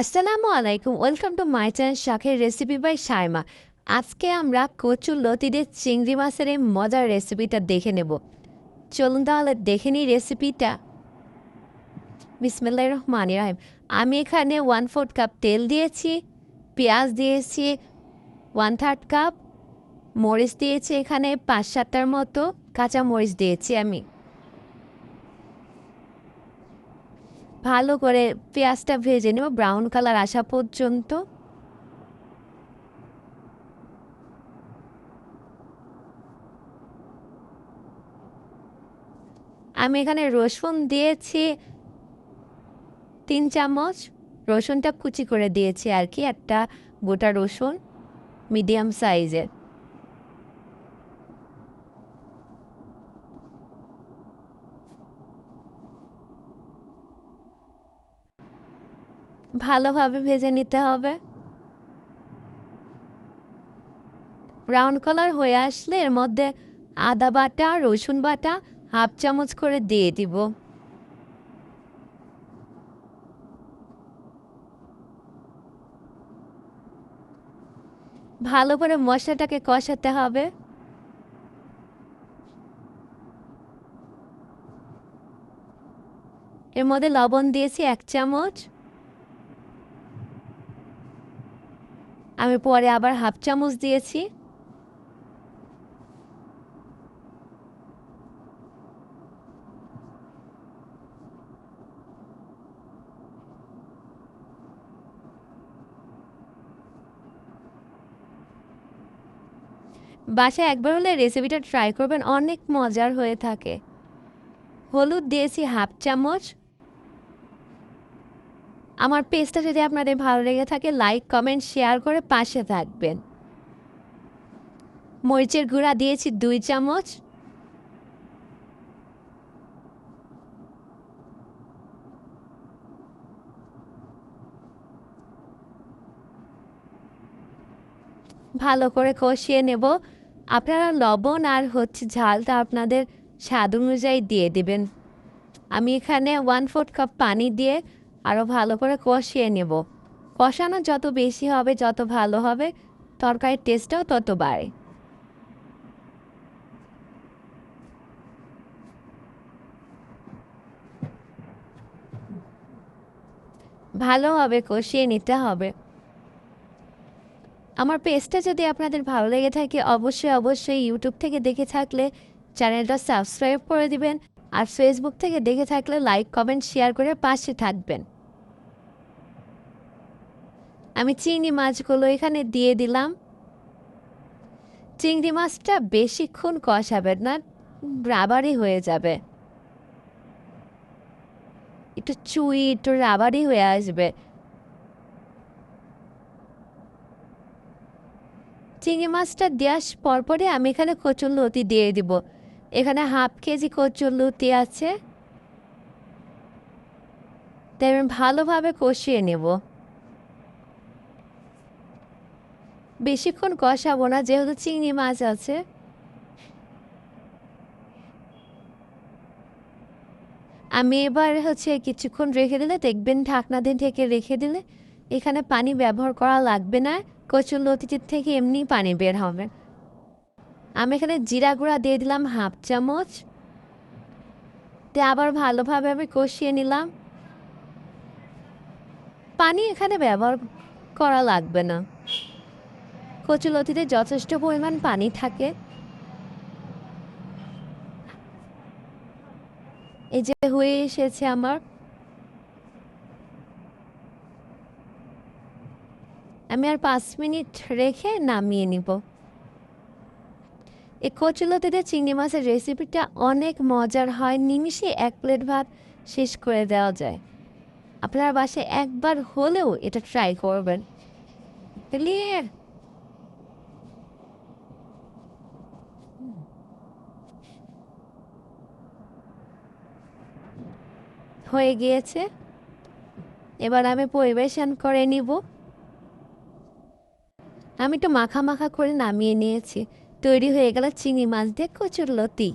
আসসালামু আলাইকুম, welcome to my channel শাখের রেসিপি বাই সাইমা আজকে আমরা কচুর লতিদের চিংড়ি মাছের এই মজার রেসিপিটা দেখে নেব। চলুন তাহলে দেখে নিই রেসিপিটা। বিসমিল্লাহ রহমান রাহিম। আমি এখানে ওয়ান ফোর্থ কাপ তেল দিয়েছি, পেঁয়াজ দিয়েছি ওয়ান থার্ড কাপ মরিচ দিয়েছি এখানে পাঁচ সাতটার মতো কাঁচা মরিচ দিয়েছি আমি। ভালো করে পেঁয়াজটা ভেজে নেব ব্রাউন কালার আসা পর্যন্ত। আমি এখানে রসুন দিয়েছি তিন চামচ। রসুনটা কুচি করে দিয়েছি আর কি, একটা গোটা রসুন মিডিয়াম সাইজের ভালোভাবে ভেজে নিতে হবে। ব্রাউন কালার হয়ে আসলে এর মধ্যে আদা বাটা, রসুন বাটা হাফ চামচ করে দিয়ে দিব। ভালো করে মশলাটাকে কষাতে হবে। এর মধ্যে লবণ দিয়েছি এক চামচ। আমি পরে আবার হাফ চামচ দিয়েছি। বাসায় একবার হলে রেসিপিটা ট্রাই করবেন, অনেক মজার হয়ে থাকে। হলুদ দিয়েছি হাফ চামচ। আমার পেজটা যদি আপনাদের ভালো লেগে থাকে লাইক কমেন্ট শেয়ার করে পাশে থাকবেন। মরিচের গুঁড়া দিয়েছি দুই চামচ। ভালো করে কষিয়ে নেব। আপনারা লবণ আর হচ্ছে ঝালটা আপনাদের স্বাদ অনুযায়ী দিয়ে দিবেন। আমি এখানে ওয়ান ফোর্থ কাপ পানি দিয়ে আরও ভালো করে কষিয়ে নেব। কষানো যত বেশি হবে, যত ভালো হবে, তরকারির টেস্টটাও তত বাড়ে। ভালোভাবে কষিয়ে নিতে হবে। আমার পেজটা যদি আপনাদের ভালো লেগে থাকে, অবশ্যই অবশ্যই ইউটিউব থেকে দেখে থাকলে চ্যানেলটা সাবস্ক্রাইব করে দিবেন। আর ফেসবুক থেকে দেখে থাকলে লাইক কমেন্ট শেয়ার করে পাশে থাকবেন। আমি চিংড়ি মাছগুলো এখানে দিয়ে দিলাম। চিংড়ি মাছটা বেশিক্ষণ কষাবেন না, রাবারই হয়ে যাবে। একটু চুই, একটু রাবারই হয়ে আসবে। চিংড়ি মাছটা দেওয়ার পরপরই আমি এখানে কচুর লতি দিয়ে দিব। এখানে হাফ কেজি কচুর লতি আছে। তাই আমি ভালোভাবে কষিয়ে নেব। বেশিক্ষণ কষাবো না, যেহেতু চিংড়ি মাছ আছে। আমি এবার হচ্ছে কিছুক্ষণ রেখে দিলে, দেখবেন ঢাকনা দিয়ে ঢেকে রেখে দিলে এখানে পানি ব্যবহার করা লাগবে না, কচুর লতিটির থেকে এমনি পানি বের হবে। আমি এখানে জিরা গুঁড়া দিয়ে দিলাম হাফ চামচ। দিয়ে আবার ভালোভাবে আমি কষিয়ে নিলাম। পানি এখানে ব্যবহার করা লাগবে না। কচুলতিতে যথেষ্ট পরিমাণ পানি থাকে। এই যে হয়ে এসেছে আমার। আমি আর পাঁচ মিনিট রেখে নামিয়ে নিব। এই কচুলতিতে চিংড়ি মাছের রেসিপিটা অনেক মজার হয়। নিমিষে এক প্লেট ভাত শেষ করে দেওয়া যায়। আপনার বাসায় একবার হলেও এটা ট্রাই করবেন। হয়ে গিয়েছে। এবার আমি পরিবেশন করে নিব। আমি একটু মাখা মাখা করে নামিয়ে নিয়েছি। তৈরি হয়ে গেল চিংড়ি মাছ দিয়ে কচুর লতি।